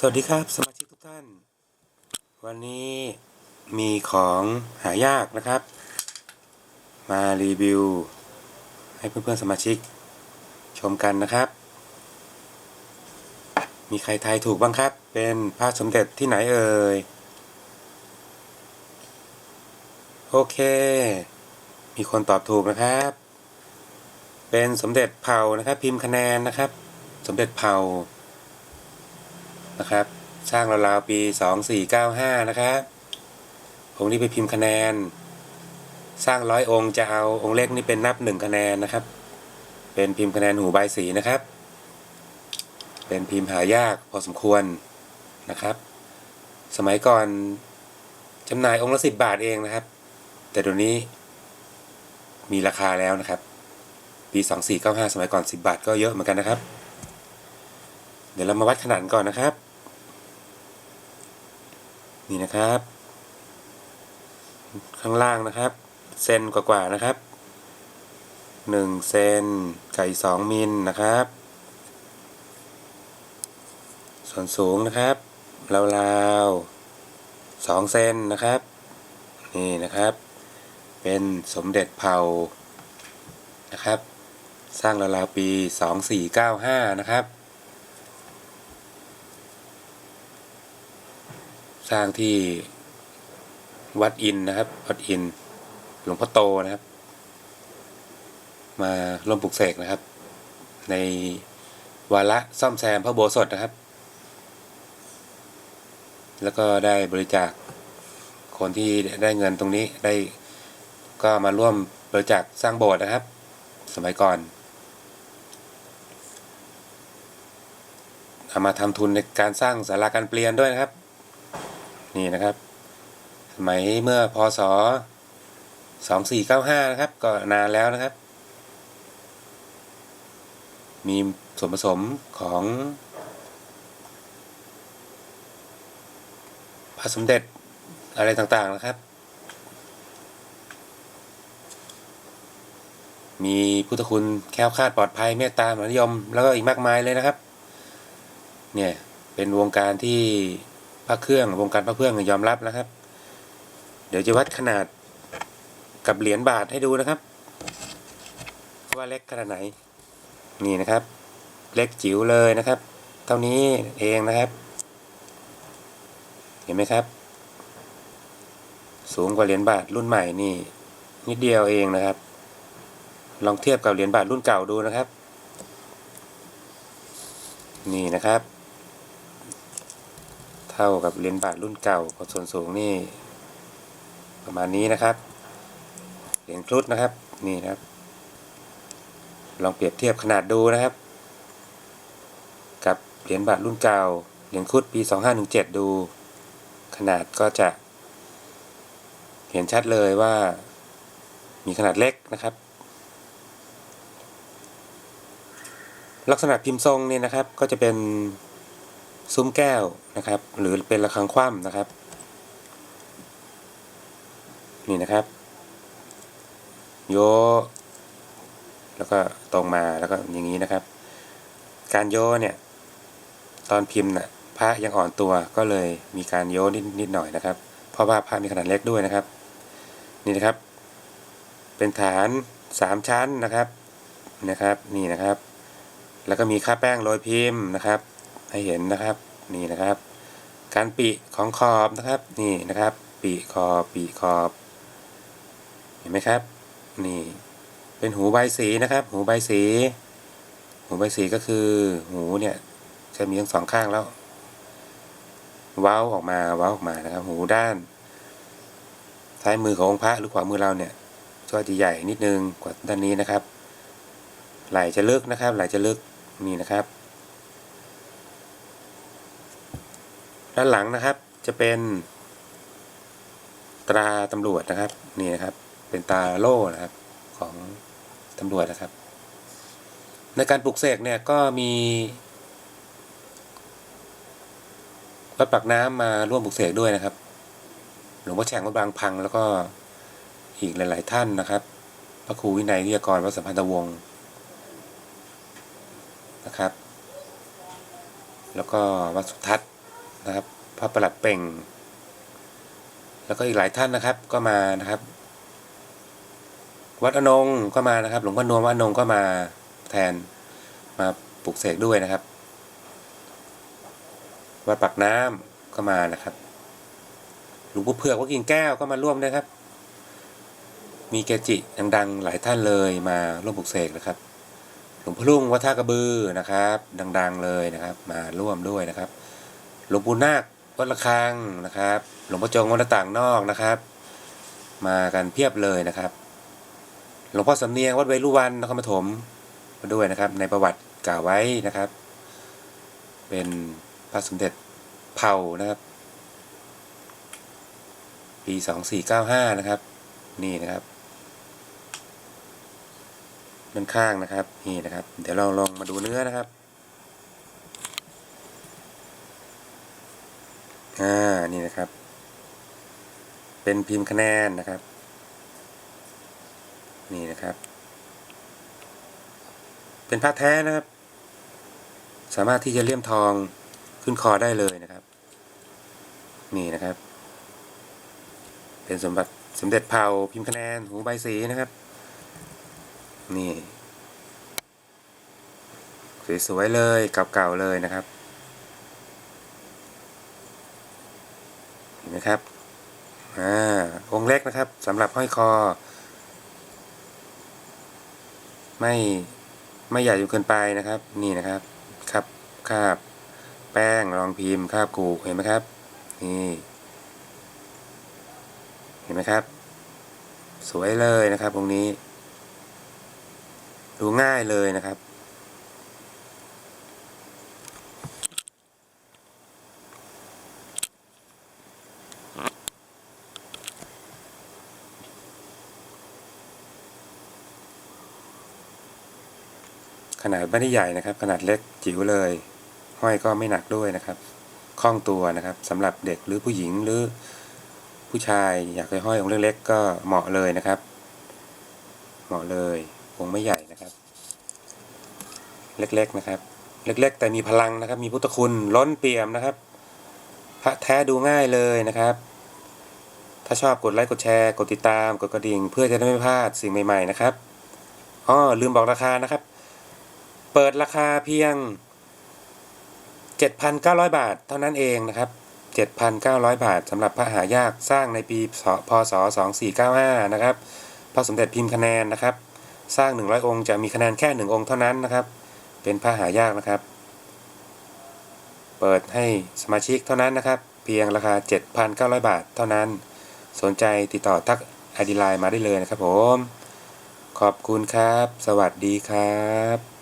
สวัสดีครับสมาชิกทุกท่าน วันนี้มีของหายากนะครับ มารีวิว ให้เพื่อนๆสมาชิกชมกันนะครับ มีใครทายถูกบ้างครับ เป็นพระสมเด็จที่ไหนเอ่ย โอเค มีคนตอบถูกนะครับ เป็นสมเด็จเผานะครับ พิมพ์คะแนนนะครับ สมเด็จเผา นะครับ สร้างราวๆปี 2495 นะครับองค์นี้ไปพิมพ์คะแนน สร้างร้อยองค์จะเอาองค์เล็กนี่เป็นนับหนึ่งคะแนนนะครับ เป็นพิมพ์คะแนนหูใบสีนะครับ เป็นพิมพ์หายากพอสมควรนะครับ สมัยก่อนจำหน่ายองค์ละสิบบาทเองนะครับ แต่เดี๋ยวนี้มีราคาแล้วนะครับ ปี 2495 สมัยก่อน 10 บาทก็เยอะเหมือนกันนะครับ เดี๋ยวเรามาวัดขนาดก่อนนะครับ นี่นะครับ ข้างล่างนะครับ เซนกว่าๆนะครับหนึ่งเซนไก่สองมิลนะครับ ส่วนสูงนะครับราวๆสองเซนนะครับ นี่นะครับ เป็นสมเด็จเผานะครับ สร้างราวๆปี 2495 นะครับ สร้างที่วัดอินนะครับ วัดอิน หลวงพ่อโตนะครับ มาร่วมปลุกเสกนะครับ ในวาระซ่อมแซมพระโบสถนะครับ แล้วก็ได้บริจาคคนที่ได้เงินตรงนี้ได้ก็มาร่วมบริจาคสร้างโบสถ์นะครับ สมัยก่อนเอามาทำทุนในการสร้างศาลาการเปลี่ยนด้วยนะครับ นี่นะครับ สมัยเมื่อพศ2495นะครับ ก็นานแล้วนะครับ มีส่วนผสมของพระสมเด็จอะไรต่างๆนะครับ มีพุทธคุณแค้วคาดปลอดภัยเมตตามหานิยม แล้วก็อีกมากมายเลยนะครับ เนี่ย เป็นวงการที่ พระเครื่องวงการพระเครื่องยอมรับนะครับ เดี๋ยวจะวัดขนาดกับเหรียญบาทให้ดูนะครับ ว่าเล็กขนาดไหน นี่นะครับ เล็กจิ๋วเลยนะครับ เท่านี้เองนะครับ เห็นไหมครับ สูงกว่าเหรียญบาทรุ่นใหม่นี่ นิดเดียวเองนะครับ ลองเทียบกับเหรียญบาทรุ่นเก่าดูนะครับ นี่นะครับ เท่ากับเหรียญบาทรุ่นเก่าส่วนสูงนี่ ประมาณนี้นะครับ เหรียญครุฑนะครับ นี่นะครับ ลองเปรียบเทียบขนาดดูนะครับ กับเหรียญบาทรุ่นเก่า เหรียญครุฑปี 2517 ดู ขนาดก็จะ เห็นชัดเลยว่า มีขนาดเล็กนะครับ ลักษณะพิมพ์ทรงเนี่ยนะครับ ก็จะเป็น ซุ้มแก้วนะครับ หรือเป็นระฆังคว่ำนะครับ นี่นะครับ โย แล้วก็ตรงมาแล้วก็อย่างนี้นะครับ การโยเนี่ย ตอนพิมพ์น่ะพระยังอ่อนตัวก็เลยมีการโยนิดนิดหน่อยนะครับ เพราะว่าพระมีขนาดเล็กด้วยนะครับ นี่นะครับ เป็นฐานสามชั้นนะครับนะครับ นี่นะครับ แล้วก็มีค่าแป้งโรยพิมพ์นะครับ ให้เห็นนะครับนี่นะครับ การปีของขอบนะครับนี่นะครับ ปีขอบปีขอบ เห็นไหมครับ นี่เป็นหูใบสีนะครับ หูใบสี หูใบสีก็คือ หูเนี่ยจะมีทั้งสองข้างแล้ว เว้าออกมาเว้าออกมานะครับ หูด้านซ้ายมือขององค์พระหรือขวามือเราเนี่ยก็จะใหญ่นิดนึงกว่าด้านนี้นะครับ ไหล่จะลึกนะครับ ไหล่จะลึกนี่นะครับ ด้านหลังนะครับจะเป็นตราตำรวจนะครับนี่นะครับ เป็นตาโล่นะครับของตำรวจนะครับ ในการปลุกเสกเนี่ยก็มีวัดปากน้ำมาร่วมปลุกเสกด้วยนะครับหลวงพ่อแฉ่งวัดบางพังแล้วก็อีกหลาย ๆ ท่านนะครับ พระครูวินัยวิทยากรวัดสัมพันธวงศ์นะครับ แล้วก็วัดสุทัศน์ นะครับ พระประหลัดเป่ง แล้วก็อีกหลายท่านนะครับ ก็มานะครับ วัดอนงก็มานะครับ หลวงพ่อนวมวัดอนงก็มาแทนมาปลุกเสกด้วยนะครับ วัดปากน้ำก็มานะครับ หลวงปู่เผือกวัดกิ่งแก้วก็มาร่วมด้วยครับ มีเกจิดังๆ หลายท่านเลยมาร่วมปลุกเสกนะครับ หลวงพ่อลุงวัดท่ากระบือนะครับ ดัง ๆ เลยนะครับ มาร่วมด้วยนะครับ หลวงปู่นาควัดระฆังนะครับ หลวงพ่อจงวัดต่างนอกนะครับ มากันเพียบเลยนะครับ หลวงพ่อสำเนียงวัดเวรุวันนครปฐมมาด้วยนะครับ ในประวัติกล่าวไว้นะครับ เป็นพระสมเด็จเผ่านะครับ ปีสองสี่เก้าห้านะครับ นี่นะครับด้านข้างนะครับนี่นะครับ เดี๋ยวเราลองมาดูเนื้อนะครับ อ่า นี่นะครับ เป็นพิมพ์คะแนนนะครับ นี่นะครับ เป็นผ้าแท้นะครับ สามารถที่จะเลี่ยมทองขึ้นคอได้เลยนะครับ นี่นะครับ เป็นสมบัติสมเด็จเผาพิมพ์คะแนนหูใบสีนะครับ นี่สวยๆเลยเก่าๆเลยนะครับ เห็ นไหมครับอ่าองเล็กนะครับสำหรับห้อยคอ ไม่ไม่ใหญ่จนเกินไปนะครับ นี่นะครับครับคาบแป้งรองพิมพ์คาบกูเห็นไหมครับ นี่เห็นไหมครับ สวยเลยนะครับตรงนี้ ดูง่ายเลยนะครับ นาดไม่ได้ใหญ่นะครับ ขนาดเล็กจิ๋วเลย ห้อยก็ไม่หนักด้วยนะครับคล่องตัวนะครับสำหรับเด็กหรือผู้หญิงหรือผู้ชายอยากไปห้อยองค์เล็กๆก็เหมาะเลยนะครับ เหมาะเลยองค์ไม่ใหญ่นะครับ เล็กๆนะครับ เล็กๆ แต่มีพลังนะครับ มีพุทธคุณล้นเปี่ยมนะครับ พระแท้ดูง่ายเลยนะครับ ถ้าชอบกดไลค์กดแชร์ กดติดตามกดกระดิ่ง เพื่อจะได้ไม่พลาดสิ่งใหม่ๆนะครับอ้อลืมบอกราคานะครับ ปิดราคาเพียง 7,900 บาทเท่านั้นเองนะครับ 7,900 บาทสำหรับพระหายากสร้างในปีพศ 2495 นะครับพระสมเด็จพิมพ์คะแนนนะครับ สร้าง 100 องค์จะมีคะแนนแค่ 1 องค์เท่านั้นนะครับ เป็นพระหายากนะครับ เปิดให้สมาชิกเท่านั้นนะครับ เพียงราคา 7,900 บาทเท่านั้น สนใจติดต่อทักไอดีไลน์มาได้เลยนะครับผม ขอบคุณครับ สวัสดีครับ